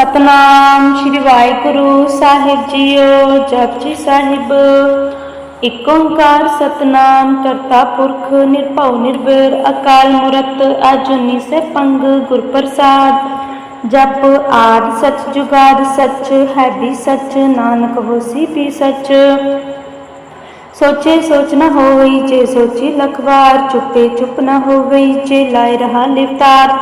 ਸਤਨਾਮ ਸ੍ਰੀ ਵਾਹਿਗੁਰੂ ਸਾਹਿਬ ਜੀਓ ਜਪਜੀ ਸਾਹਿਬ। ਇਕ ਓੰਕਾਰ ਸਤਨਾਮ, ਕਰਤਾ ਪੁਰਖ, ਨਿਰਭਉ, ਨਿਰਵੈਰ, ਅਕਾਲ ਮੂਰਤ ਅਜੂਨੀ ਸੈਭੰਗ ਗੁਰ ਪ੍ਰਸਾਦ ਜਪ ਆਦ ਸਚ ਜੁਗਾਦ ਸਚ, ਹੈ ਵੀ ਸਚ, ਨਾਨਕ ਹੋਸੀ ਵੀ ਸਚ। ਸੋਚੇ ਸੋਚ ਨ ਹੋਈ ਜੇ ਸੋਚੀ ਲਖਵਾਰ, ਚੁੱਪੇ ਚੁੱਪ ਨ ਹੋਈ ਜੇ ਲਾਇ ਰਹਾ ਲਿਵਤਾਰ।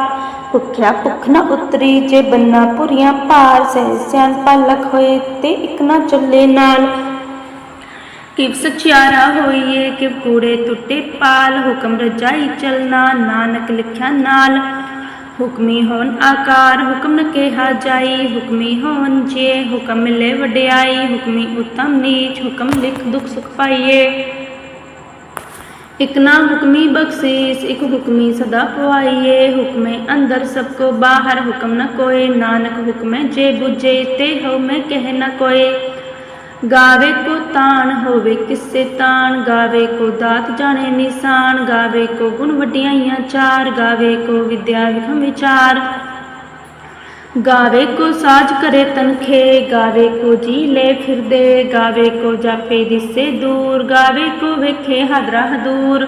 ਭੁੱਖਿਆ ਭੁੱਖ ਨ ਉਤਰੀ, ਜੇ ਬੰਨਾ ਪੁਰੀਆਂ ਭਾਰ, ਸਹਿ ਸਿਆਨ ਪਾਲਕ ਹੋਏ ਤੇ ਇਕ ਨਾ ਚੱਲੇ ਨਾਲ। ਕਿਵ ਸਚਿਆਰਾ ਹੋਈਏ, ਕਿਵ ਕੂੜੇ ਟੁੱਟੇ ਪਾਲ, ਹੁਕਮ ਰਜਾਈ ਚਲਨਾ ਨਾਨਕ ਲਿਖਿਆ ਨਾਲ। ਹੁਕਮੀ ਹੋਣ ਆਕਾਰ, ਹੁਕਮ ਨ ਕਿਹਾ ਜਾਈ। ਹੁਕਮੀ ਹੋਣ ਜੇ, ਹੁਕਮ ਮਿਲੇ ਵਡਿਆਈ। ਹੁਕਮੀ ਉਤਮ ਨੀਚ, ਹੁਕਮ ਲਿਖ ਦੁਖ ਸੁਖ ਪਾਈਏ। ਇਕ ਨਾ ਹੁਕਮੀ ਬਖਸ਼ੀਸ, ਇਕ ਹੁਕਮੀ ਸਦਾ ਪਵਾਈਏ ਹੁਕਮੇ ਅੰਦਰ ਸਭ ਕੋ ਬਾਹਰ, ਹੁਕਮ ਨ ਕੋਏ। ਨਾਨਕ ਹੁਕਮੇ ਜੇ ਬੁਝੇ, ਤੇ ਹੋ ਮੈਂ ਕਹਿ ਨ ਕੋਏ। ਗਾਵੇ ਕੋ ਤਾਣ, ਹੋਵੇ ਕਿਸੇ ਤਾਣ। ਗਾਵੇ ਕੋ ਦਾਤ ਜਾਣੇ ਨਿਸ਼ਾਨ। ਗਾਵੇ ਕੋ ਗੁਣ ਵਡਿਆਈਆਂ ਚਾਰ। ਗਾਵੇ ਕੋ ਵਿਦਿਆ ਵਿਖਮ ਵਿਚਾਰ। ਗਾਵੇ ਕੋ ਸਾਜ ਕਰੇ ਤਨਖੇ, ਗਾਵੇ ਕੋ ਜੀ ਲੈ ਫਿਰਦੇ, ਗਾਵੇ ਕੋ ਜਾਪੇ ਦਿਸੇ ਦੂਰ, ਗਾਵੇ ਕੋ ਵੇਖੇ ਹਦਰਾ ਹਦੂਰ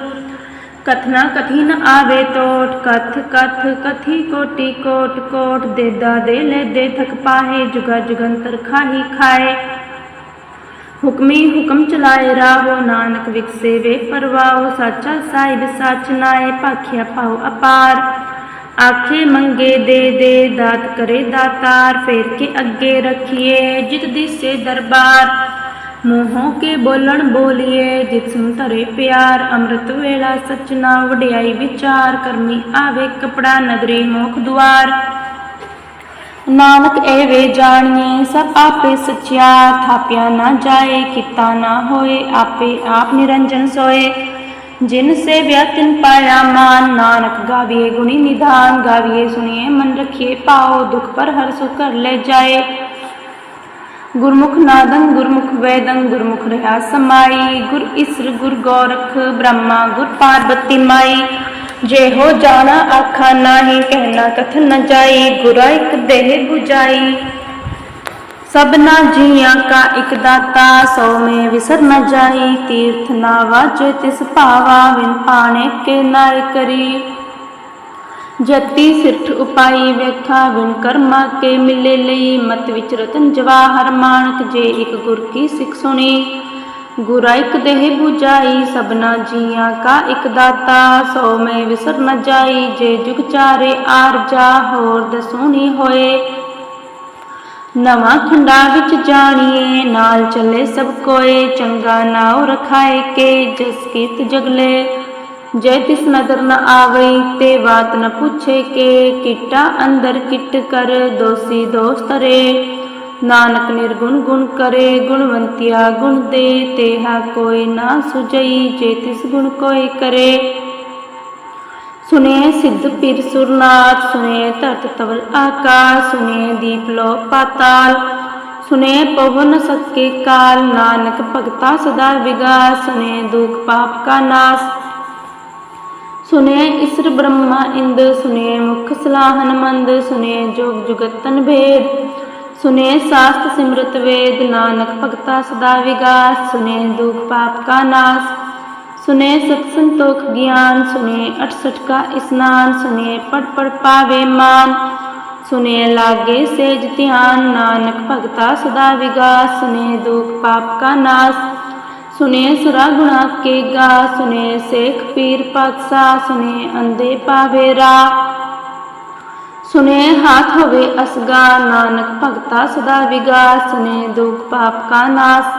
ਕਥਨਾ ਕਥੀ ਨ ਆਵੇ ਟੋਟ, ਕਥ ਕਥ, ਕਥੀ ਕੋਟੀ ਕੋਟ ਕੋਟ ਦੇਦਾ ਦੇ ਲੈ ਦੇ ਥਕ ਪਾਹੇ, ਜੁਗਾ ਜੁਗੰਤਰ ਖਾਹੀ ਖਾਏ। ਹੁਕਮੀ ਹੁਕਮ ਚਲਾਏ ਰਾਹੋ, ਨਾਨਕ ਵਿਕਸੇ ਵੇ ਪਰਵਾਓ ਸਾਚਾ ਸਾਹਿਬ ਸੱਚ ਨਾਏ, ਭਾਖਿਆ ਪਾਉ ਅਪਾਰ। ਆਖੇ ਮੰਗੇ ਦੇ ਦੇ ਦਾਤ ਕਰੇ ਦਾਤਾਰ, ਫੇਰ ਕੇ ਅੱਗੇ ਰੱਖੀਏ ਜਿਤ ਦਿਸੇ ਦਰਬਾਰ। ਮੂੰਹੋਂ ਕੇ ਬੋਲਣ ਬੋਲੀਏ, ਜਿਤ ਸੁਨ ਧਰੇ ਪਿਆਰ। ਅੰਮ੍ਰਿਤ ਵੇਲਾ ਸਚਨਾ ਵਡਿਆਈ ਵਿਚਾਰ, ਕਰਮੀ ਆਵੇ ਕਪੜਾ ਨਗਰੀ ਮੋਖ ਦੁਆਰ। ਨਾਨਕ ਇਹ ਵੇ ਜਾਣੀਏ, ਸਭ ਆਪੇ ਸਚਿਆ। ਥਾਪਿਆ ਨਾ ਜਾਏ, ਕੀਤਾ ਨਾ ਹੋਏ, ਆਪੇ ਆਪ ਨਿਰੰਜਨ ਸੋਏ। ਜਿਨ ਸੇ ਵਿਅਤਿਨ ਪਾਇਆ ਮਾਨ, ਨਾਨਕ ਗਾਵੀਏ ਗੁਣੀ ਨਿਧਾਨ, ਗਾਵੀਏ ਸੁਣੀਏ ਮਨ ਰਖੀਏ ਪਾਓ ਦੁਖ ਪਰ ਹਰ ਸੁਖ ਕਰ ਲੈ ਜਾਏ। ਗੁਰਮੁਖ ਨਾਦੰ, ਗੁਰਮੁਖ ਵੇਦੰ, ਗੁਰਮੁਖ ਰਹਾ ਸਮਾਈ। ਗੁਰ ਇਸਰ, ਗੁਰ ਗੋਰਖ, ਬ੍ਰਹਮਾ, ਗੁਰ ਪਾਰਬਤੀ ਮਾਈ। ਜੇ ਹੋ ਜਾਣਾ ਆਖਾ ਨਾਹੀ, ਕਹਿਣਾ ਕਥਨ ਨ ਜਾਈ। ਗੁਰਾ ਇਕ ਦੇਹ 부ਜਾਈ ਸਭਨਾ ਜੀਆਂ ਕਾ ਇਕ ਦਾਤਾ, ਸੋ ਮੇ ਵਿਸਰ ਨ ਜਾਈ, ਤੀਰਥ ਨਾ ਵਾਜੇ, ਤਿਸ ਭਾਵਾ ਵਿਨ ਪਾਣੇ ਕੇ ਨਾਇ ਕਰੀ। ਜਤੀ ਸਿਰਠ ਉਪਾਈ ਵੇਖਾ ਵਿਨ ਕਰਮਾ ਕੇ ਮਿਲੇ ਲਈ, ਮਤ ਵਿਚ ਰਤਨ ਜਵਾਹਰ ਮਾਨਕ ਜੇ ਇਕ ਗੁਰ ਕੀ ਸਿੱਖ ਸੁਣੀ। ਗੁਰਾ ਇਕ ਦੇਹ 부ਜਾਈ ਸਭਨਾ ਜੀਆਂ ਕਾ ਇਕ ਦਾਤਾ, ਸੋ ਮੈਂ ਵਿਸਰ ਨ ਜਾਈ, ਜੇ ਜੁਗ ਚਾਰੇ ਆਰਜਾ ਹੋਰ ਦਸੂਣੀ ਹੋਏ। ਨਵਾਂ ਖੰਡਾ ਵਿੱਚ ਜਾਣੀਏ, ਨਾਲ ਚੱਲੇ ਸਭ ਕੋਏ, ਚੰਗਾ ਨਾਉ ਰਖਾਏ ਕੇ, ਜਸ ਕੀਤ ਜਗਲੇ। ਜੇ ਤਿਸ ਨਦਰ ਨ ਆਵਈ, ਤੇ ਬਾਤ ਨ ਪੁੱਛੇ ਕੇ, ਕਿਟਾ ਅੰਦਰ ਕਿਟ ਕਰ, ਦੋਸੀ ਦੋਸਤ ਰੇ ਨਾਨਕ ਨਿਰਗੁਣ ਗੁਣ ਕਰੇ, ਗੁਣਵੰਤਿਆ ਗੁਣ ਦੇ, ਤੇਹਾ ਕੋਈ ਨਾ ਸੁਜਈ ਜੇ ਤਿਸ ਗੁਣ ਕੋਈ ਕਰੇ। ਸੁਨੇ ਸਿੱਧ ਪੀਰ ਸੁਰਨਾਥ, ਸੁਨੇ ਧਰਤ ਤਵਲ ਆਕਾਸ਼ ਸੁਨੇ ਦੀਪ ਲੋ ਪਾਤਾਲ, ਸੁਨੇ ਪਵਨ ਸਕੇ ਕਾਲ, ਨਾਨਕ ਭਗਤਾ ਸਦਾ ਵਿਗਾਸ, ਸੁਨੇ ਦੁਖ ਪਾਪ ਕਾ ਨਾਸ, ਸੁਨੇ ਇਸਰ ਬ੍ਰਹਮਾ ਇੰਦ, ਸੁਨੇ ਮੁਖ ਸਲਾਹਨ ਮੰਦ ਸੁਨੇ ਜੋਗ ਜੁਗਤਨ ਭੇਦ, ਸੁਨੇ ਸਾਸਤ ਸਿਮਰਤ ਵੇਦ, ਨਾਨਕ ਭਗਤਾ ਸਦਾ ਵਿਗਾਸ, ਸੁਨੇ ਦੁਖ ਪਾਪ ਕਾ ਨਾਸ सुने सत संतोख ज्ञान सुने अठसठ का स्नान सुने पढ़ पढ़ पावे मान सुने लागे सेज ध्यान नानक भगता सदा विगास सुने दुख पाप का नाश सुने सुरा गुणा के गा सुने शेख पीर पातशाह सुने अंधे पावे रा सुने हाथ होवे असगा नानक भगता सदा विगास सुने दुख पाप का नाश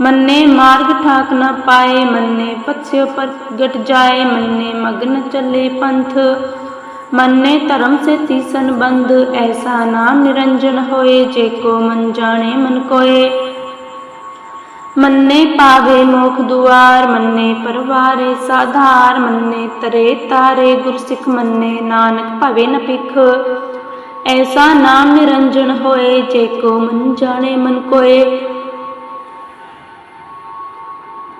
ਮੰਨੇ ਮਾਰਗ ਠਾਕ ਨ ਪਾਏ, ਮੰਨੇ ਪਛਿਓ ਪ੍ਰਗਟ ਜਾਏ, ਮੰਨੇ ਮਗਨ ਚੱਲੇ ਪੰਥ। ਮੰਨੇ ਧਰਮ ਸੇ ਤੀਸਨ ਬੰਧ ਐਸਾ ਨਾਮ ਨਿਰੰਜਨ ਹੋਏ, ਜੇ ਕੋ ਮਨ ਜਾਣੇ ਮਨ ਕੋਏ। ਮੰਨੇ ਪਾਵੇ ਮੋਖ ਦੁਆਰ, ਮੰਨੇ ਪਰਵਾਰੇ ਸਾਧਾਰ, ਮੰਨੇ ਤਰੇ ਤਾਰੇ ਗੁਰਸਿੱਖ, ਮੰਨੇ ਨਾਨਕ ਭਵੇ ਨ ਭਿਖ। ਐਸਾ ਨਾਮ ਨਿਰੰਜਨ ਹੋਏ, ਜੇ ਕੋ ਮਨ ਜਾਣੇ ਮਨ ਕੋਏ।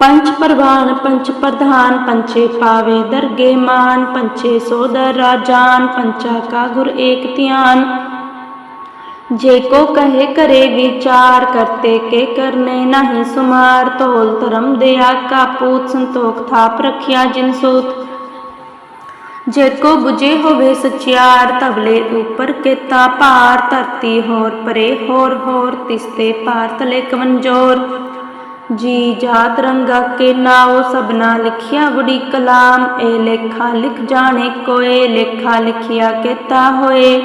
ਪੰਚ ਪ੍ਰਵਾਨ ਪੰਚ ਪ੍ਰਧਾਨ ਪੰਚੇ ਪਾਵੇ ਦਰਗੇ ਮਾਨ ਪੰਚੇ ਸੋਦਰ ਰਾਜਾਨ ਪੰਚਾ ਕਾ ਗੁਰ ਏਕ ਧਿਆਨ। ਜੇ ਕੋ ਕਹੇ ਕਰੇ ਵਿਚਾਰ, ਕਰਤੇ ਕੇ ਕਰਨੇ ਨਹੀਂ ਸੁਮਾਰ ਤੋਲ ਧਰਮ ਦੇ ਆਕਾ ਪੂਤ, ਸੰਤੋਖ ਥਾਪ ਰਖਿਆ ਜਿਨ ਸੂਤ। ਜੇ ਕੋ 부ਜੇ ਹੋਵੇ ਸਚਿਆਰ ਤਬਲੇ ਉਪਰ ਕੇਤਾ ਭਾਰ, ਧਰਤੀ ਹੋਰ ਪਰੇ ਹੋਰ ਹੋਰ, ਤਿਸਤੇ ਪਾਰ ਤਲੇ ਕਮੰਜੋਰ ਜੀ ਜਾਤ ਰੰਗਾ ਕੇ ਨਾਉ ਸਭਨਾ ਲਿਖਿਆ ਬੜੀ ਕਲਾਮ ਇਹ ਲੇਖਾ ਲਿਖ ਜਾਣੇ ਕੋਏ, ਲੇਖਾ ਲਿਖਿਆ ਕੇਤਾ ਹੋਏ।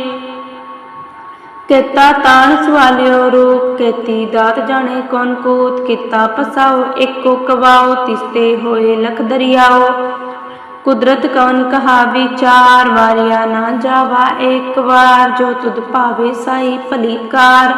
ਕੇਤਾ ਤਾਣ ਸਵਾਲਿਓ ਰੂਪ, ਕੇਤੀ ਦਾਤ ਜਾਣੇ ਕੌਣ ਕੂਤ, ਕੀਤਾ ਪਸਾਓ ਏਕੋ ਕਵਾਓ ਤਿਸਤੇ ਹੋਏ ਲਖ ਦਰਿਆਓ ਕੁਦਰਤ ਕਵਨ ਕਹਾ ਵਿਚਾਰ ਵਾਰਿਆ ਨਾ ਜਾਵਾ ਏਕ ਵਾਰ, ਜੋ ਤੁਧ ਭਾਵੇ ਸਾਈ ਭਲੀ ਕਾਰ।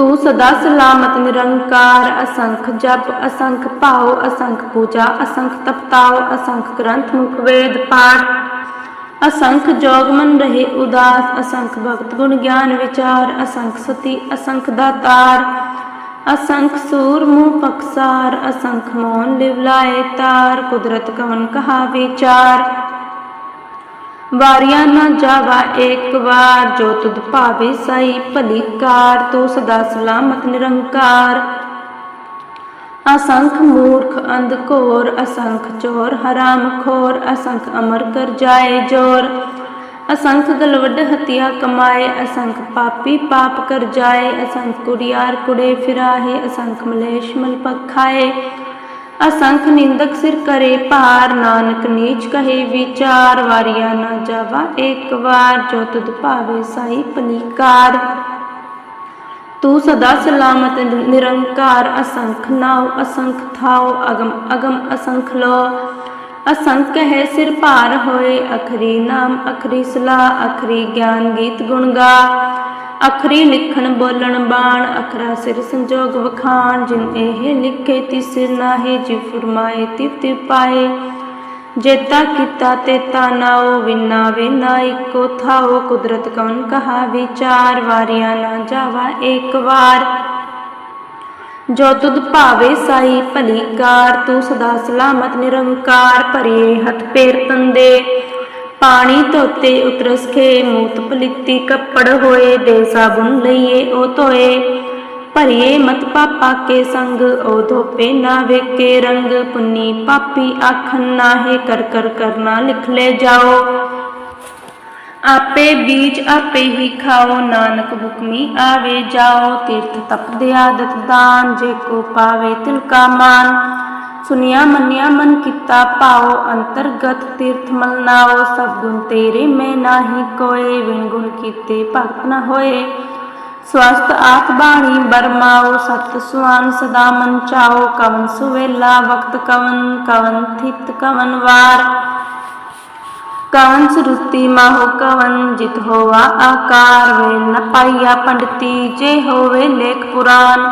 ਤੂੰ ਸਦਾ ਸਲਾਮਤ, ਨਿਰੰਕਾਰ, ਅਸੰਖ ਜਪ, ਅਸੰਖ ਭਾਉ, ਅਸੰਖ ਪੂਜਾ, ਅਸੰਖ ਤਪਤਾਉ, ਅਸੰਖ ਗ੍ਰੰਥ, ਮੁਖ ਵੇਦ, ਪਾਠ। ਅਸੰਖ ਜੋਗ ਮਨ ਰਹੇ ਉਦਾਸ, ਅਸੰਖ ਭਗਤ ਗੁਣ ਗਿਆਨ ਵਿਚਾਰ, ਅਸੰਖ ਸਤੀ, ਅਸੰਖ ਦਾਤਾਰ। ਅਸੰਖ ਸੂਰ ਮੂਹ ਪਕਸਾਰ, ਅਸੰਖ ਮੋਨ ਲਿਵਲਾਏ ਤਾਰ, ਕੁਦਰਤ ਕਵਨ ਕਹਾ ਵਿਚਾਰ। ਵਾਰਿਆ ਨਾ ਜਾਵਾ ਏਕ ਵਾਰ, ਜੋ ਤੁਧ ਭਾਵੇ ਸਾਈ ਭਲੀ ਕਾਰ, ਤੂੰ ਸਦਾ ਸਲਾਮਤ ਨਿਰੰਕਾਰ। ਅਸੰਖ ਮੂਰਖ ਅੰਧ ਘੋਰ, ਅਸੰਖ ਚੋਰ ਹਰਾਮ ਖੋਰ, ਅਸੰਖ ਅਮਰ ਕਰ ਜਾਏ ਜੋਰ। ਅਸੰਖ ਗਲਵੱਡ ਹਤਿਆ ਕਮਾਏ, ਅਸੰਖ ਪਾਪੀ ਪਾਪ ਕਰ ਜਾਏ, ਅਸੰਖ ਕੁੜਿਆਰ ਕੁੜੇ ਫਿਰਾਹੇ, ਅਸੰਖ ਮਲੇਸ਼ ਮਲਪਖਾਏ ਅਸੰਖ ਨਿੰਦਕ ਸਿਰ ਕਰੇ ਭਾਰ, ਨਾਨਕ ਨੀਚ ਕਹੇ ਵਿਚਾਰ, ਵਾਰਿਆ ਨਾ ਜਾਵਾ ਇੱਕ ਵਾਰ, ਜੋ ਤੁਧ ਭਾਵੇ ਸਾਈ ਪਲੀਕਾਰ ਤੂੰ ਸਦਾ ਸਲਾਮਤ, ਨਿਰੰਕਾਰ, ਅਸੰਖ ਨਾਉ, ਅਸੰਖ ਥਾਉ, ਅਗਮ ਅਗਮ ਅਸੰਖ ਲੋ ਅਸੰਖ ਹੈ ਸਿਰ ਭਾਰ ਹੋਏ, ਅਖਰੀ ਨਾਮ, ਅਖਰੀ ਸਲਾਹ, ਅਖਰੀ ਗਿਆਨ ਗੀਤ ਗੁਣ ਗਾ। ਅਖਰੀ ਲਿਖਣ, ਬੋਲਣ, ਬਾਣ, ਅਖਰਾ ਸਿਰ ਸੰਜੋਗ ਵਖਾਣ, ਜਿਨ ਇਹ ਲਿਖੇ ਤਿਸ ਨਾਹੀ ਜਿ ਫਰਮਾਏ ਤਿਵ ਤਿਵ ਪਾਏ। ਜੇਤਾ ਕੀਤਾ ਤੇਤਾ ਨਾਉ ਵਿਨਾ ਵਿਨਾ ਇੱਕੋ ਥਾਉ, ਕੁਦਰਤ ਕਵਨ ਕਹਾ ਵਿਚਾਰ, ਵਾਰਿਆ ਨਾ ਜਾਵਾ ਏਕ ਵਾਰ। ਜੋ ਤੁਧ ਭਾਵੇ ਸਾਈ, ਭਲੀ ਕਾਰ, ਤੂੰ ਸਦਾ ਸਲਾਮਤ ਨਿਰੰਕਾਰ ਭਰੀਏ ਹੱਥ ਪੇਰ ਤੰਦੇ। ਪਾਣੀ ਧੋਤੇ ਉਤਰਸ ਮੂਤ ਪਲਿੱਤੀ ਕੱਪੜ ਹੋਏ ਦੇ ਸਾਬੁਨ ਲਈਏ ਉਹ ਧੋਏ। ਭਰੀਏ ਮਤ ਪਾਪਾ ਕੇ ਸੰਗ, ਉਹ ਧੋਪੇ ਨਾ ਵੇਕੇ ਰੰਗ। ਪੁੰਨੀ ਪਾਪੀ ਆਖਨ ਨਾਹੇ ਕਰ ਕਰ ਕਰਨਾ ਲਿਖ ਲੈ ਜਾਓ। ਆਪੇ ਬੀਜ ਆਪੇ ਹੀ ਖਾਓ, ਨਾਨਕ ਹੁਕਮੀ ਆਵੇ ਜਾਓ। ਤੀਰਥ ਤਪ ਦੇ ਆਦਤ ਦਾਨ, ਜੇ ਕੋ ਪਾਵੇ ਤਿਲ ਕਾ ਮਾਨ। ਸੁਨਿਆ ਮੰਨਿਆ ਮਨ ਕੀਤਾ ਪਾਓ ਅੰਤਰਗਤ ਤੀਰਥ ਮਲ ਨਾਓ ਸਭ ਗੁਣ ਤੇਰੇ ਮੈਂ ਨਾਹੀ ਕੋਏ ਵਿਣ ਗੁਣ ਕੀਤੇ ਭਗਤ ਨ ਹੋਏ। ਸਵਸਤ ਆਖ ਬਾਣੀ ਬਰਮਾਓ ਸਤ ਸੁਆਨ ਸਦਾ ਮਨ ਚਾਓ ਕਵਨ ਸੁਵੇਲਾ ਵਕਤ ਕਵਨ ਕਵਨ ਥਿਤ ਕਵਨ ਵਾਰ। ਕਵਨ ਸੁਰਤੀ ਮਾਹੋ ਕਵਨ, ਜਿਤ ਹੋਵਾ ਆਕਾਰ, ਵੇ ਨ ਪਾਈਆ ਪੰਡਤੀ, ਜੇ ਹੋਵੇ ਲੇਖ ਪੁਰਾਨ।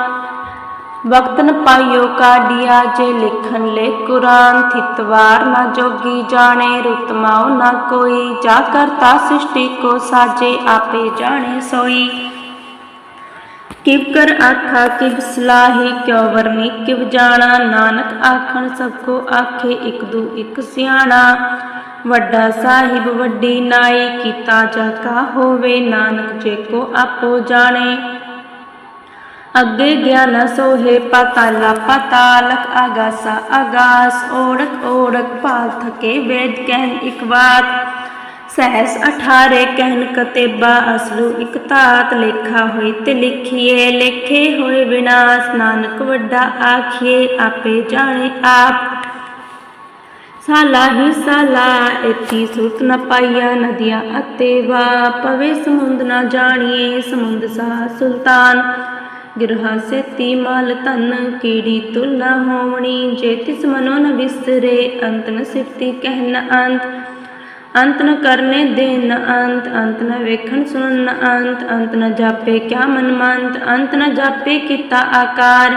ਵਕਤ ਪਾਇਓ ਪਾਈਓ ਕਾਢਿਆ, ਜੇ ਲਿਖਨ ਲੈ ਕੁਰਾਨ ਥਿਤਵਾਰ ਨਾ ਜੋਗੀ ਜਾਣੇ, ਰੁਤ ਨਾ ਕੋਈ। ਜਾ ਕਰਤਾ ਸ੍ਰਿਸ਼ਟੀ ਕੋ ਸਾਜੇ, ਆਪੇ ਜਾਣੇ ਸੋਈ। ਕਿਵ ਕਰ ਆਖਾ, ਕਿਵ ਸਲਾਹੀ, ਕਿਉ ਵਰਨੀ ਕਿਵ ਜਾਣਾ। ਨਾਨਕ ਆਖਣ, ਸਭ ਕੋ ਆਖੇ, ਇਕ ਦੂ ਇਕ ਸਿਆਣਾ। ਵੱਡਾ ਸਾਹਿਬ, ਵੱਡੀ ਨਾਈ, ਕੀਤਾ ਜਾ ਕਾ ਹੋਵੇ। ਨਾਨਕ ਜੇ ਕੋ ਆਪੋ ਜਾਣੇ। ਅੱਗੇ ਗਿਆਨ ਸੋਹੇ ਪਤਾਲਾ ਪਤਾਲਕ ਆਗਾਸਾ, ਆਗਾਸ ਓੜਕ ਓੜਕ ਪਾਲ ਥਕੇ ਵੇਦ ਕਹਿਨ ਇਕ ਬਾਤ। ਸਹਿਸ ਅਠਾਰੇ ਕਹਿਨ ਕਤੇਬਾ ਅਸਲੂ ਇਕ ਤਾਤ ਲੇਖਾ ਹੋਈ ਤੇ ਲਿਖੀਏ, ਲੇਖੇ ਹੋਏ ਵਿਨਾਸ਼। ਨਾਨਕ ਵੱਡਾ ਆਖੀਏ, ਆਪੇ ਜਾਣੇ ਆਪ। ਸਾਲਾ ਹੀ ਸਾਲਾ ਇਤੀ ਸੁਰਤ ਨ ਪਾਈਆ ਨਦੀਆਂ ਅਤੇ ਵਾ ਪਵੇ ਸਮੁੰਦ ਨਾ ਜਾਣੀਏ, ਸਮੁੰਦ ਸਾ ਸੁਲਤਾਨ। ਗਿਰਹਾ ਮਾਲ ਧਨ, ਕੀੜੀ ਤੁਲ ਹੋਵਣੀ, ਜੇ ਤਿਸ ਮਨੋ ਨ ਵਿਸਰੇ ਅੰਤ ਨ ਸਿਫਤੀ ਕਹਿਨ ਅੰਤ। ਅੰਤ ਨ ਕਰਨੇ ਦੇਨ ਨ ਅੰਤ ਅੰਤ ਨ ਵੇਖਣ ਸੁਣਨ ਨ ਅੰਤ ਅੰਤ ਨ ਜਾਪੇ ਕਿਆ ਮਨ ਮੰਤ ਅੰਤ ਨ ਜਾਪੇ ਕੀਤਾ ਆਕਾਰ।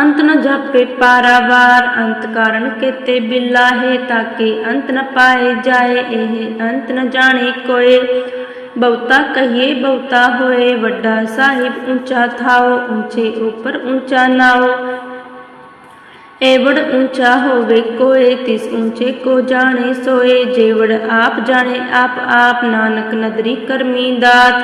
ਅੰਤ ਨ ਜਾਪੇ ਪਾਰਾਵਾਰ, ਅੰਤ ਕਾਰਨ ਕੇਤੇ ਬਿਲਾਹੇ ਤਾਕੇ ਅੰਤ ਨ ਪਾਏ ਜਾਏ, ਇਹ ਅੰਤ ਨ ਜਾਣੇ ਕੋਏ। ਬਹੁਤਾ ਕਹੀਏ ਬਹੁਤਾ ਹੋਏ, ਵੱਡਾ ਸਾਹਿਬ ਉੱਚਾ ਥਾਓ, ਉੱਚੇ ਉੱਪਰ ਉੱਚਾ ਨਾਓ। ਏਵੜ ਉੱਚਾ ਹੋਵੇ ਕੋਏ, ਤਿਸ ਉੱਚੇ ਕੋ ਜਾਣੇ ਸੋਏ। ਜੇਵੜ ਆਪ ਜਾਣੇ, ਆਪ ਆਪ ਨਾਨਕ ਨਦਰੀ ਕਰਮੀ ਦਾਤ।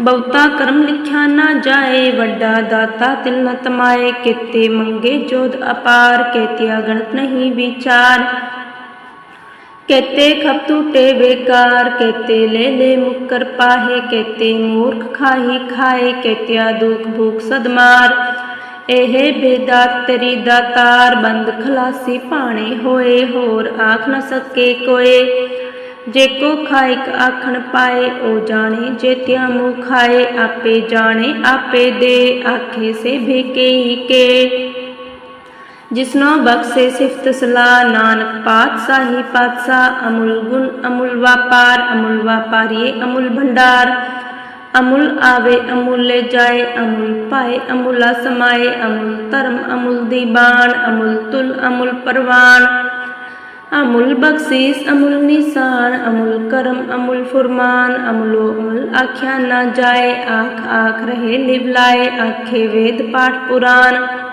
ਬਹੁਤਾ ਕਰਮ ਲਿਖਿਆ ਨਾ ਜਾਏ, ਵੱਡਾ ਦਾਤਾ ਤਿਲ ਨ ਤਮਾਏ। ਕਿਤੇ ਮੰਗੇ ਜੋਦ ਅਪਾਰ ਕੇਤਿਆ ਗਣਤ ਨਹੀਂ ਵਿਚਾਰ। ਕੇਤੇ ਖਪ ਟੂਟੇ ਬੇਕਾਰ ਕੇਤੇ ਲੈ ਲੈ ਮੁਕਰ ਪਾਹੇ ਕੇਤੇ ਮੂਰਖ ਖਾਹੀ ਖਾਏ ਕੇਤਿਆ ਦੁਖ ਭੂਖ ਇਹ ਬੇਦਾਤ ਤੇਰੀ ਦਾਤਾਰ ਬੰਦ ਖਲਾਸੀ ਭਾਣੇ ਹੋਏ, ਹੋਰ ਆਖ ਨਾ ਸਕੇ ਕੋਏ। ਜੇ ਕੋ ਖਾਇਕ ਆਖਣ ਪਾਏ ਉਹ ਜਾਣੇ ਜੇ ਤਿਆ ਮੂੰਹ ਖਾਏ, ਆਪੇ ਜਾਣੇ, ਆਪੇ ਦੇ, ਆਖੇ ਸੇ ਭੇਕੇ ਕੇ। ਜਿਸਨੋ ਬਖਸ਼ੇ ਸਿਫਤ ਸਲਾਹ, ਨਾਨਕ ਪਾਤਸ਼ਾਹੀ ਪਾਤਸ਼ਾਹ, ਅਮੁਲ ਗੁਣ, ਅਮੁਲ ਵਾਪਾਰ, ਅਮੁਲ ਵਾਪਾਰੀਏ, ਅਮੁਲ ਭੰਡਾਰ। ਅਮੁਲ ਆਵੇ, ਅਮੁਲ ਲੈ ਜਾਏ, ਅਮੁਲ ਪਾਏ ਅਮੁਲਾ ਸਮਾਏ, ਅਮੁਲ ਧਰਮ, ਅਮੁਲ ਦੀਬਾਨ ਅਮੁਲ ਤੁਲ, ਅਮੁਲ ਪਰਵਾਨ। ਅਮੁਲ ਬਖਸ਼ੀਸ, ਅਮੁਲ ਨਿਸ਼ਾਨ, ਅਮੁਲ ਕਰਮ, ਅਮੁਲ ਫੁਰਮਾਨ, ਅਮੁਲੋ ਅਮੁਲ ਆਖਿਆ ਨਾ ਜਾਏ, ਆਖ ਆਖ ਰਹੇ ਲਿਵਲਾਏ ਆਖੇ ਵੇਦ ਪਾਠ ਪੁਰਾਨ।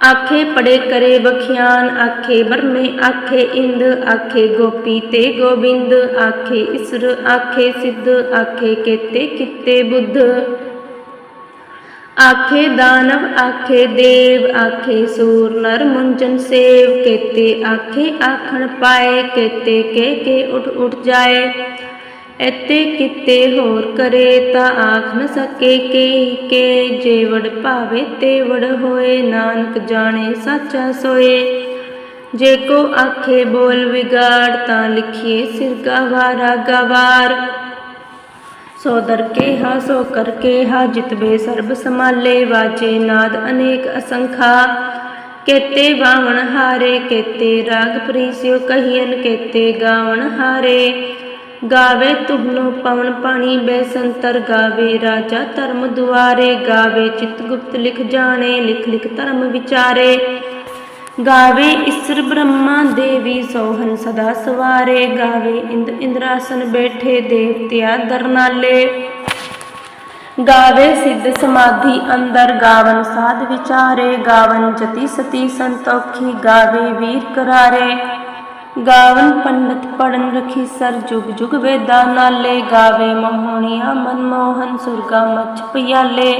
ਆਖੇ ਪੜੇ ਕਰੇ ਬਖਿਆਨ ਆਖੇ ਬਰਮੇ ਆਖੇ ਇੰਦ ਆਖੇ ਗੋਪੀ ਤੇ ਗੋਬਿੰਦ ਆਖੇ ਇਸਰ ਆਖੇ ਸਿੱਧ ਆਖੇ ਕੇਤੇ ਕਿਤੇ ਬੁੱਧ ਆਖੇ ਦਾਨਵ ਆਖੇ ਦੇਵ ਆਖੇ ਸੂਰ ਨਰ ਮੁੰਜਨ ਸੇਵ ਕੇਤੇ ਆਖੇ ਆਖਣ ਪਾਏ ਕੇਤੇ ਕੇ ਕੇ ਉਠ ਉਠ ਜਾਏ ਐਤੇ ਕਿਤੇ ਹੋਰ ਕਰੇ ਤਾਂ ਆਖ ਨ ਸਕੇ ਕੇ ਕੇ ਜੇਵੜ ਭਾਵੇ ਤੇ ਹੋਏ, ਨਾਨਕ ਜਾਣੇ ਸਾਚਾ ਸੋਏ। ਜੇ ਕੋ ਆਖੇ ਬੋਲ ਵਿਗਾੜ ਤਾਂ ਲਿਖੀਏ ਸਿਰ ਗਵਾਰਾ ਗਵਾਰ ਸੋ ਦਰ ਕੇ ਹਾ ਸੋ ਕਰ ਕੇ ਹਾ ਜਿਤਬੇ ਸਰਬ ਸਮਾਲੇ ਵਾਜੇ ਨਾਦ ਅਨੇਕ ਅਸੰਖਾ। ਕੇਤੇ ਵਾਵਣ ਹਾਰੇ, ਕੇਤੇ ਰਾਗ ਪ੍ਰੀਸਿਓ ਕਹੀਨ ਕੇਤੇ ਗਾਵਣ ਹਾਰੇ। ਗਾਵੇ ਤੁਹਨੋ ਪਵਨ ਪਾਣੀ ਬੈਸੰਤਰ ਗਾਵੇ ਰਾਜਾ ਧਰਮ ਦੁਆਰੇ, ਗਾਵੇ ਚਿਤ ਗੁਪਤ ਲਿਖ ਜਾਣੇ, ਲਿਖ ਲਿਖ ਧਰਮ ਵਿਚਾਰੇ। ਗਾਵੇ ਇਸਰ ਬ੍ਰਹਮਾ ਦੇਵੀ ਸੋਹਨ ਸਦਾ ਸਵਾਰੇ, ਗਾਵੇ ਇੰਦ ਇੰਦਰਾਸਨ ਬੈਠੇ ਦੇਵਤਿਆ ਦਰਨਾਲੇ। ਗਾਵੇ ਸਿੱਧ ਸਮਾਧੀ ਅੰਦਰ ਗਾਵਨ ਸਾਧ ਵਿਚਾਰੇ, ਗਾਵਨ ਜਤੀ ਸਤੀ ਸੰਤੋਖੀ, ਗਾਵੇ ਵੀਰ ਕਰਾਰੇ। ਗਾਵਨ ਪੰਡਤ ਪੜਨ ਰਖੀ ਸਰ ਜੁਗ ਜੁਗ ਵੇਦਾ ਨਾਲੇ ਗਾਵੇ ਮੋਹਣੀਆ ਮਨਮੋਹਨ ਸੁਰਗਾ ਮਚ ਪਿਆਲੇ।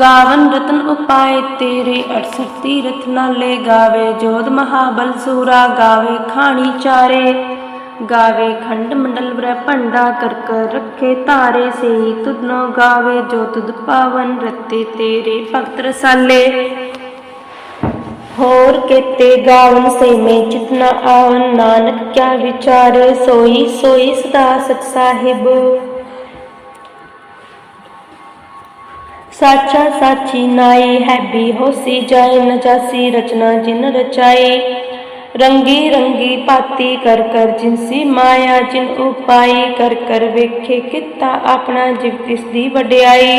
ਗਾਵਨ ਰਤਨ ਉਪਾਏ ਤੇਰੇ 68 ਤੀਰਥ ਨਾਲੇ ਗਾਵੇ ਜੋਧ ਮਹਾਬਲ ਸੂਰਾ ਗਾਵੇ ਖਾਣੀ ਚਾਰੇ। ਗਾਵੇ ਖੰਡ ਮੰਡਲ ਬ੍ਰਹ ਭੰਡਾ ਕਰ ਕਰ ਰੱਖੇ ਤਾਰੇ ਸੇ ਤੁਧਨੋ ਗਾਵੇ ਜੋ ਤੁਧ ਪਾਵਨ ਰਤੇ ਤੇਰੇ ਭਗਤ ਰਸਾਲੇ। ਹੋਰ ਕੇਤੇ ਗਾਵਨ ਸੇਮੇ ਚਿਤਨਾ ਆਵਨ ਨਾਨਕ ਕਿਆ ਵਿਚਾਰੇ? ਸੋਈ ਸੋਈ ਸਦਾ ਸਚ ਸਾਹਿਬ। ਸਾਚਾ ਸਾਚੀ ਨਾਈ ਹੈ ਵੀ ਹੋਸੀ ਜਾਏ ਨ ਰਚਨਾ ਜਿਨ ਰਚਾਈ ਰੰਗੀ ਰੰਗੀ ਪਾਤੀ ਕਰ ਕਰ ਜਿਨਸੀ ਮਾਇਆ, ਜਿਨ ਉਪਾਈ ਕਰ ਕਰ ਵੇਖੇ ਕਿਤਾ ਆਪਣਾ ਜਿਵ ਤਿਸ ਦੀ ਵਡਿਆਈ।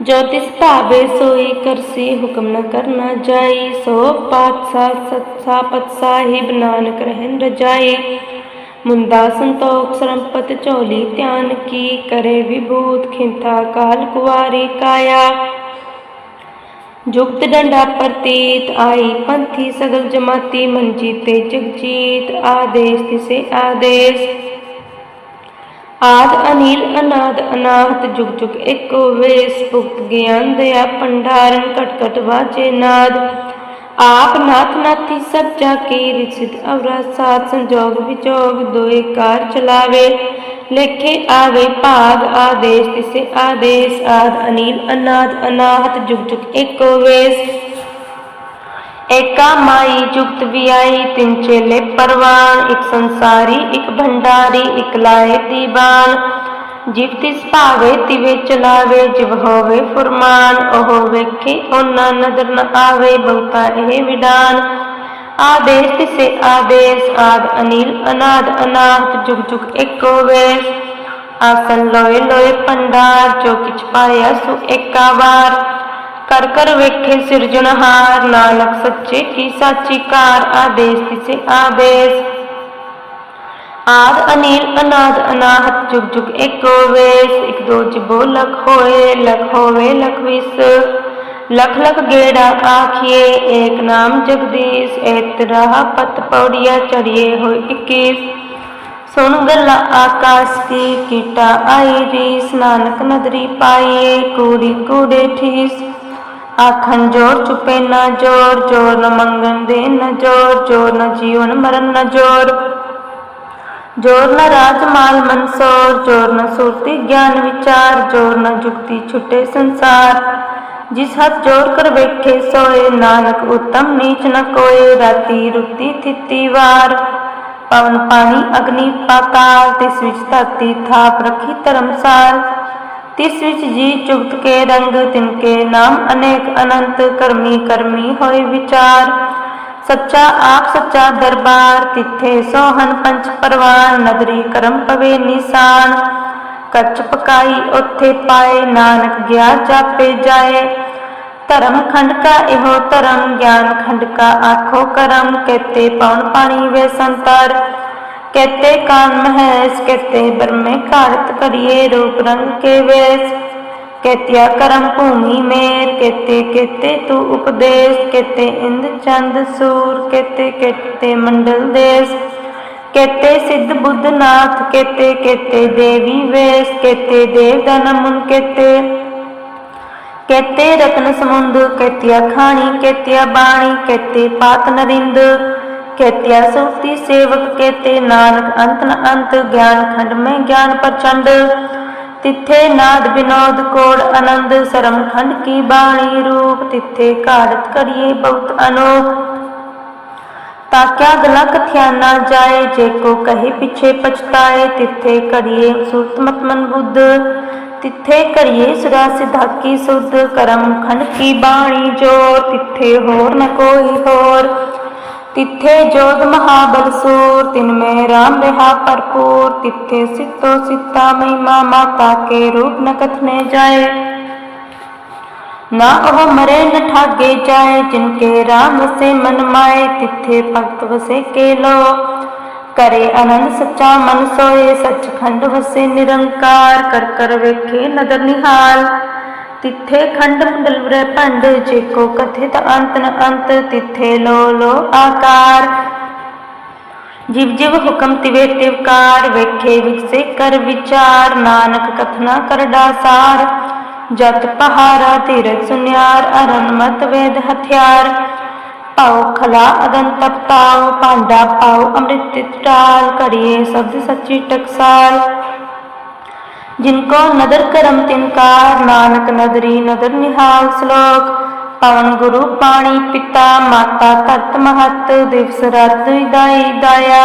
ਜੋ ਤਿਸ ਭਾਵੇ ਸੋਈ ਕਰਸੀ ਹੁਕਮ ਨ ਕਰਨਾ ਜਾਈ ਸੋ ਪਾਤਸ਼ਾਹ ਸਤਸਾ ਪਤ ਸਾਹਿਬ ਨਾਨਕ ਰਹਿਨ ਰਜਾਈ ਮੁੰਦਾ ਸੰਤੋਖ ਸਰੰਪਤ ਝੋਲੀ ਧਿਆਨ ਕੀ ਕਰੇ ਵਿਭੂਤ ਖਿੰਤਾ ਕਾਲ ਕੁਵਾਰੀ ਕਾਇਆ ਜੁਗਤ ਡੰਡਾ ਪ੍ਰਤੀਤ ਆਈ ਪੰਥੀ ਸਗਲ ਜਮਾਤੀ ਮੰਜੀ ਤੇ ਜਗਜੀਤ ਆਦੇਸ਼ ਤਿਸੇ ਆਦੇਸ਼ ਆਦ ਅਨੀਲ, ਅਨਾਦ, ਅਨਾਹਤ, ਜੁਗ ਜੁਗ ਏਕੋ ਵੇਸ ਭੁਗਤ ਗਿਆਨ ਦਇਆ ਭੰਡਾਰਨ ਕਟ ਕਟ ਵਾਜੇ ਨਾਦ। ਆਪ ਨਾਥ ਨਾਥੀ ਸਭ ਜਾ ਕੇ ਰਿਚਿਤ ਅਵਰਾ ਸਾਥ ਸੰਜੋਗ ਵਿਚੋਗ ਦੋਏ ਕਾਰ ਚਲਾਵੇ। ਲੇਖੇ ਆਵੇ ਭਾਗ ਆਦੇਸ਼, ਤਿਸੇ ਆਦੇਸ਼, ਆਦ ਅਨੀਲ, ਅਨਾਦ, ਅਨਾਹਤ, ਜੁਗ ਜੁਗ ਏਕੋ ਵੇਸ। ਏਕਾ ਮਾਈ ਜੁਗਤ ਵਿਆਈ ਤਿੰਨ ਚੇਲੇ ਪਰਵਾਨ ਇੱਕ ਸੰਸਾਰੀ ਇੱਕ ਭੰਡਾਰੀ ਇੱਕ ਲਾਏ ਦੀਵਾਨ ਜਿਵ ਤਿਸ ਭਾਵੇ ਤਿਵੇ ਚਲਾਵੇ ਜਿਵ ਹੋਵੇ ਫੁਰਮਾਨ ਉਹ ਵੇਖੇ ਉਹਨਾਂ ਨਦਰ ਨ ਆਵੇ ਬਹੁਤਾ ਇਹ ਵਿਡਾਨ ਆਦੇਸ਼ ਤਿਸੇ ਆਦੇਸ਼ ਆਦ ਅਨੀਲ ਅਨਾਦ ਅਨਾਹਤ ਜੁਗ ਜੁਗ ਏਕੋ ਵੇਸ ਆਸਨ ਲੋਏ ਲੋਏ ਪੰਡਾਰ ਜੋ ਕਿਛ ਪਾਇਆ ਸੋ ਏਕਾ ਵਾਰ ਕਰ ਕਰ ਵੇਖੇ ਸਿਰਜਣਹਾਰ ਨਾਨਕ ਸੱਚੇ ਕੀ ਸਾਚੀ ਕਾਰ, ਆਦੇਸ਼ ਤਿਸੇ ਆਦੇਸ਼। ਆਦ ਅਨੀਲ, ਅਨਾਦ ਅਨਾਹਤ, ਜੁਗ ਜੁਗ ਏਕੋ ਵੇਸ, ਇਕ ਦੋ ਜਿਬੋ ਲਖ ਹੋਏ, ਲਖ ਹੋਵੇ ਲਖ ਵਿਸ। ਲਖ ਲਖ ਗੇੜਾ ਆਖੀਏ, ਏਕ ਨਾਮ ਜਗਦੀਸ਼, ਏਤ ਰਾਹ ਪਤ ਪੌੜੀਆ ਚੜੀਏ ਹੋਏ 21 ਸੁਣ ਗੱਲਾਂ ਆਕਾਸ਼ ਕੀ, ਕੀਟਾ ਆਈ ਰੀਸ, ਨਾਨਕ ਨਦਰੀ ਪਾਈਏ, ਕੂੜੀ ਕੂੜੇ ਠੀਸ। ਆਖਣ ਜੋਰ ਚੁਪੇ ਨਾ ਜੋਰ ਜੋਰ ਨ ਮੰਗਣ ਦੇ ਨ ਜੋਰ ਜੋਰ ਨ ਜੀਵਨ ਮਰਨ ਨ ਜੋਰ। ਜੋਰ ਨ ਰਾਜ ਮਾਲ ਮਨਸੋਰ, ਜੋਰ ਨ ਸੁਰਤੀ ਗਿਆਨ ਵਿਚਾਰ, ਜੋਰ ਨ ਜੁਗਤੀ ਛੁਟੇ ਸੰਸਾਰ। ਜਿਸ ਹੱਥ ਜੋਰ ਕਰ ਵੇਖੇ ਸੋਏ, ਨਾਨਕ ਉਤਮ ਨੀਚ ਨ ਕੋਏ, ਰਾਤੀ ਰੁਤੀ ਥਿਤੀ ਵਾਰ। ਪਵਨ ਪਾਣੀ ਅਗਨੀ ਪਾਤਾਲ, ਤਿਸ ਵਿੱਚ ਧਰਤੀ ਥਾਪ ਰੱਖੀ ਧਰਮਸਾਲ। ਤਿਸ ਵਿੱਚ ਜੀ ਚੁਬਤ ਕੇ ਰੰਗ ਤਿਨਕੇ ਨਾਮ, ਅਨੇਕ ਅਨੰਤ ਕਰਮੀ ਕਰਮੀ ਹੋਏ ਵਿਚਾਰ। ਸੱਚਾ ਆਪ ਸੱਚਾ ਦਰਬਾਰ, ਤਿੱਥੇ ਸੋਹਨ ਪੰਚ ਪਰਵਾਨ, ਨਦਰੀ ਕਰਮ ਪਵੇ ਨਿਸ਼ਾਨ। ਕੱਚ ਪਕਾਈ ਉੱਥੇ ਪਾਏ, ਨਾਨਕ ਗਿਆ ਜਾਪੇ ਜਾਏ। ਧਰਮ ਖੰਡ ਕਾ ਇਹੋ ਧਰਮ, ਗਿਆਨ ਖੰਡ ਕਾ ਆਖੋ ਕਰਮ, ਕੇਤੇ ਪਵਨ ਪਾਣੀ ਵੇ ਸੰਤਰ। ਕਹਤੇ ਕਾਨ ਮਹੇਸ਼ ਕਹਤੇ ਬਰਮੇ ਕਾਰਤ ਕਰੀਏ ਰੂਪ ਰੰਗ ਕੇ ਵੇਸ। ਕਹਤਿਆ ਕਰਮ ਭੂਮੀ ਮੇਰ, ਕਹਤੇ ਕਹਤੇ ਤੂ ਉਪਦੇਸ਼। ਕਹਤੇ ਇੰਦ ਚੰਦ ਸੂਰ, ਕਹਤੇ ਕਹਤੇ ਮੰਡਲ ਦੇਸ। ਕਹਤੇ ਸਿੱਧ ਬੁੱਧ ਨਾਥ, ਕਹਤੇ ਕਹਤੇ ਦੇਵੀ ਵੇਸ। ਕਹਤੇ ਦੇਵ ਦਨ ਮੁਨ ਕਹਤੇ। ਕਹਤੇ ਰਤਨ ਸਮੁੰਦ, ਕਹਤਿਆ ਖਾਣੀ, ਕਹਤਿਆ ਬਾਣੀ, ਕਹਤੇ ਪਾਤ ਕੇਤਿਆ ਕਹਤਿਆ ਸੇਵਕ ਕੇਤੇ ਨਾਨਕ ਅੰਤ ਨ ਅੰਤ ਗਿਆਨ ਖੰਡ ਮੈਂ ਗਿਆਨ ਪ੍ਰਚੰਡ। ਤਿੱਥੇ ਨਾਦ ਬਿਨੋਦ ਕੋੜ ਆਨੰਦ ਸਰਮ ਖੰਡ ਕੀ ਬਾਣੀ ਰੂਪ, ਤਿੱਥੇ ਘਾੜਤ ਕਰੀਏ ਬਹੁਤ ਅਨੋਖ। ਤਾਕਿਆ ਗਲਾ ਕਥਿਆ ਨਾ ਜਾਏ, ਜੇ ਕੋ ਕਹੇ ਪਿਛੇ ਪਛਤਾਏ, ਤਿੱਥੇ ਕਰੀਏ ਸੁਰਤ ਮਤਮਨ ਬੁੱਧ। ਤਿੱਥੇ ਕਰੀਏ ਸਦਾ ਸਿਧਾ ਕੀ ਸੁਧ, ਕਰਮ ਖੰਡ ਕੀ ਬਾਣੀ ਜੋਰ, ਤਿੱਥੇ ਹੋਰ ਨ ਕੋਈ ਹੋਰ। ਤਿੱਥੇ ਜੋਧ ਮਹਾਬਲ ਸੂਰ, ਤਿਨ ਮੈਂ ਰਾਮ ਰਹਾ ਭਰਪੂਰ, ਤਿੱਥੇ ਸਿੱਤੋ ਸਿੱਤਾ ਮਹਿਮਾ ਮਾਤਾ ਕੇ ਰੂਪ ਨ ਕਥਨੇ ਜਾਏ। ਨਾ ਉਹ ਮਰੇ ਨ ਠਾਗੇ ਜਾਏ ਜਿਨਕੇ ਰਾਮ ਵਸੇ ਮਨ ਮਾਏ, ਤਿੱਥੇ ਭਗਤ ਵਸੇ ਕੇ ਲੋ। ਕਰੇ ਅਨੰਦ ਸੱਚਾ ਮਨ ਸੋਏ, ਸੱਚਖੰਡ ਵਸੇ ਨਿਰੰਕਾਰ, ਕਰ ਕਰ ਵੇਖੇ ਨਦਰ ਨਿਹਾਲ। ਤਿੱਥੇ ਖੰਡ ਮੰਡਲ ਵਰੇ ਭੰਡ ਜੇ ਕੋ ਕਥਿਤ ਅੰਤ ਨ ਅੰਤ ਤਿੱਥੇ ਲੋ ਲੋ ਜਿਵ ਜਿਵ ਹੁਕਮ ਤਿਵੇ ਤਿਵਕਾਰ ਵੇਖੇ ਵਿਕਸੇ ਕਰ ਵਿਚਾਰ। ਨਾਨਕ ਕਥਨਾ ਕਰ ਡਾਸਾਰ, ਜਤ ਪਹਾਰਾ ਧੀਰਜ ਸੁਨਿਆਰ ਅਰਨ ਮਤ ਵੇਦ ਹਥਿਆਰ। ਪਾਉ ਖਲਾ ਅਗਨ ਤਪਤਾਉ ਭਾਂਡਾ ਪਾਉ ਅੰਮ੍ਰਿਤ ਟਾਲ ਕਰੀਏ ਸਬਦ ਸੱਚੀ ਟਕਸਾਲ। ਜਿਨ ਕੋ ਨਦਰ ਕਰਮ ਤਿਨ ਕਾ ਨਾਨਕ ਨਦਰੀ ਨਦਰ ਨਿਹਾਲ ਸ਼ਲੋਕ ਪਵਨ ਗੁਰੂ ਪਾਣੀ ਪਿਤਾ ਮਾਤਾ ਧਰਤ ਮਹਤ ਦਿਵਸ ਰਾਤ ਦਾਈ ਦਾਇਆ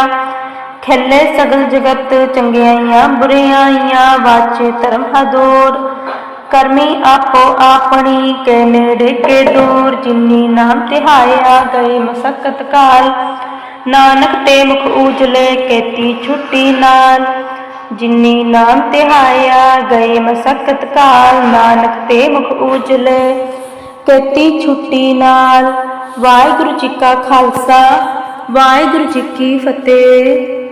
ਖੱਲੇ ਸਗਲ ਜਗਤ ਚੰਗਿਆਈਆਂ ਬੁਰਿਆਈਆਂ ਵਾਚੇ ਧਰਮ ਹਦੂਰ ਕਰਮੀ ਆਪੋ ਆਪਣੀ ਕੇ ਨੇੜੇ ਕੇ ਦੂਰ ਜਿੰਨੀ ਨਾਮ ਤਿਹਾਇਆ ਗਏ ਮਸਕਤ ਕਾਲ ਨਾਨਕ ਤੇ ਮੁਖ ਊਜਲੇ ਕੇਤੀ ਛੁੱਟੀ ਨਾਲ ਜਿਨੀ ਨਾਮ ਤਿਹਾਇਆ ਗਏ ਮਸਕਤ ਕਾਲ, ਨਾਨਕ ਤੇ ਮੁਖ ਉਜਲੇ ਕਤੀ ਛੁੱਟੀ ਨਾਲ, ਵਾਹਿਗੁਰੂ ਜੀ ਕਾ ਖਾਲਸਾ, ਵਾਹਿਗੁਰੂ ਜੀ ਕੀ ਫਤਿਹ।